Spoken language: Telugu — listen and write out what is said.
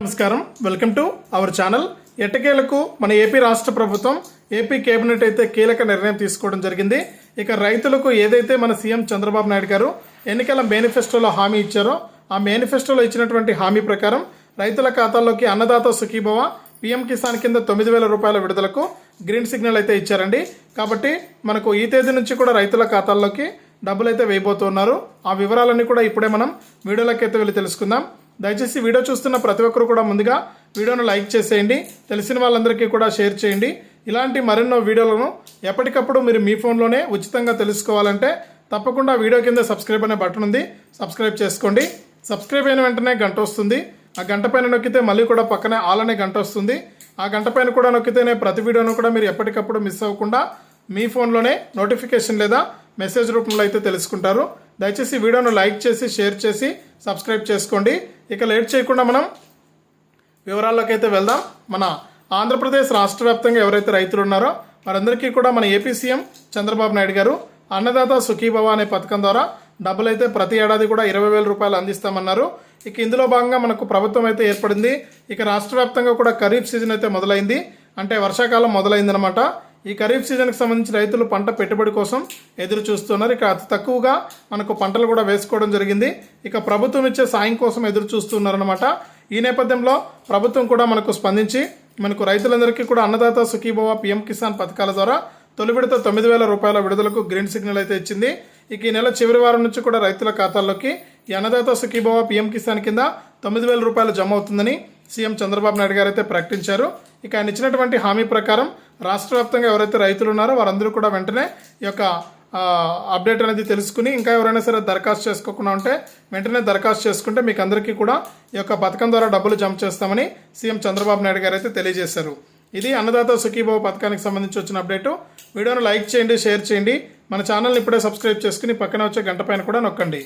నమస్కారం. Welcome to our channel. ఎట్టకేలకు మన ఏపీ రాష్ట్ర ప్రభుత్వం ఏపీ కేబినెట్ అయితే కీలక నిర్ణయం తీసుకోవడం జరిగింది. ఇక రైతులకు ఏదైతే మన సీఎం చంద్రబాబు నాయుడు గారు ఎన్నికల మేనిఫెస్టోలో హామీ ఇచ్చారో ఆ మేనిఫెస్టోలో ఇచ్చినటువంటి హామీ ప్రకారం రైతుల ఖాతాల్లోకి అన్నదాత సుఖీభవ పీఎం కిసాన్ కింద తొమ్మిది వేల రూపాయల విడుదలకు గ్రీన్ సిగ్నల్ అయితే ఇచ్చారండి. కాబట్టి మనకు ఈ తేదీ నుంచి కూడా రైతుల ఖాతాల్లోకి డబ్బులు అయితే వేయబోతున్నారు. ఆ వివరాలన్నీ కూడా ఇప్పుడే మనం వీడియోలోకి అయితే వెళ్ళి తెలుసుకుందాం. దయచేసి వీడియో చూస్తున్న ప్రతి ఒక్కరు కూడా ముందుగా వీడియోను లైక్ చేసేయండి తెలిసిన వాళ్ళందరికీ కూడా షేర్ చేయండి. ఇలాంటి మరెన్నో వీడియోలను ఎప్పటికప్పుడు మీరు మీ ఫోన్లోనే ఉచితంగా తెలుసుకోవాలంటే తప్పకుండా వీడియో కింద సబ్స్క్రైబ్ అనే బటన్ ఉంది. సబ్స్క్రైబ్ చేసుకోండి. సబ్స్క్రైబ్ అయిన వెంటనే గంట వస్తుంది. ఆ గంట పైన నొక్కితే మళ్ళీ కూడా పక్కనే ఆల్ అనే గంట వస్తుంది. ఆ గంట పైన కూడా నొక్కితేనే ప్రతి వీడియోను కూడా మీరు ఎప్పటికప్పుడు మిస్ అవ్వకుండా మీ ఫోన్లోనే నోటిఫికేషన్ లేదా మెసేజ్ రూపంలో అయితే తెలుసుకుంటారు. దయచేసి వీడియోను లైక్ చేసి షేర్ చేసి సబ్స్క్రైబ్ చేసుకోండి. ఇక లేట్ చేయకుండా మనం వివరాల్లోకి అయితే వెళ్దాం. మన ఆంధ్రప్రదేశ్ రాష్ట్ర వ్యాప్తంగా ఎవరైతే రైతులు ఉన్నారో వారందరికీ కూడా మన ఏపీ సీఎం చంద్రబాబు నాయుడు గారు అన్నదాత సుఖీభవ అనే పథకం ద్వారా డబ్బులు అయితే ప్రతి ఏడాది కూడా ఇరవై వేల రూపాయలు అందిస్తామన్నారు. ఇక ఇందులో భాగంగా మనకు ప్రభుత్వం అయితే ఏర్పడింది. ఇక రాష్ట్ర వ్యాప్తంగా కూడా ఖరీఫ్ సీజన్ అయితే మొదలైంది. అంటే వర్షాకాలం మొదలైందనమాట ఈ ఖరీఫ్ సీజన్కి సంబంధించి రైతులు పంట పెట్టుబడి కోసం ఎదురు చూస్తున్నారు. ఇక అతి తక్కువగా మనకు పంటలు కూడా వేసుకోవడం జరిగింది. ఇక ప్రభుత్వం ఇచ్చే సాయం కోసం ఎదురు చూస్తున్నారనమాట ఈ నేపథ్యంలో ప్రభుత్వం కూడా మనకు స్పందించి మనకు రైతులందరికీ కూడా అన్నదాత సుఖీభవ పిఎం కిసాన్ పథకాల ద్వారా తొలి విడత తొమ్మిది వేల రూపాయల విడుదలకు గ్రీన్ సిగ్నల్ అయితే ఇచ్చింది. ఇక ఈ నెల చివరి వారం నుంచి కూడా రైతుల ఖాతాల్లోకి ఈ అన్నదాత సుఖీభవ పిఎం కిసాన్ కింద తొమ్మిది వేల రూపాయలు జమ అవుతుందని సీఎం చంద్రబాబు నాయుడు గారు అయితే ప్రకటించారు. ఇక ఆయన ఇచ్చినటువంటి హామీ ప్రకారం రాష్ట్ర వ్యాప్తంగా ఎవరైతే రైతులు ఉన్నారో వారందరూ కూడా వెంటనే ఈ యొక్క అప్డేట్ అనేది తెలుసుకుని ఇంకా ఎవరైనా సరే దరఖాస్తు చేసుకోకుండా ఉంటే వెంటనే దరఖాస్తు చేసుకుంటే మీకు అందరికీ కూడా ఈ యొక్క పథకం ద్వారా డబ్బులు జమ చేస్తామని సీఎం చంద్రబాబు నాయుడు గారు అయితే తెలియజేశారు. ఇది అన్నదాత సుఖీభావ పథకానికి సంబంధించి వచ్చిన అప్డేటు. వీడియోను లైక్ చేయండి షేర్ చేయండి. మన ఛానల్ని ఇప్పుడే సబ్స్క్రైబ్ చేసుకుని పక్కన వచ్చే గంట పైన కూడా నొక్కండి.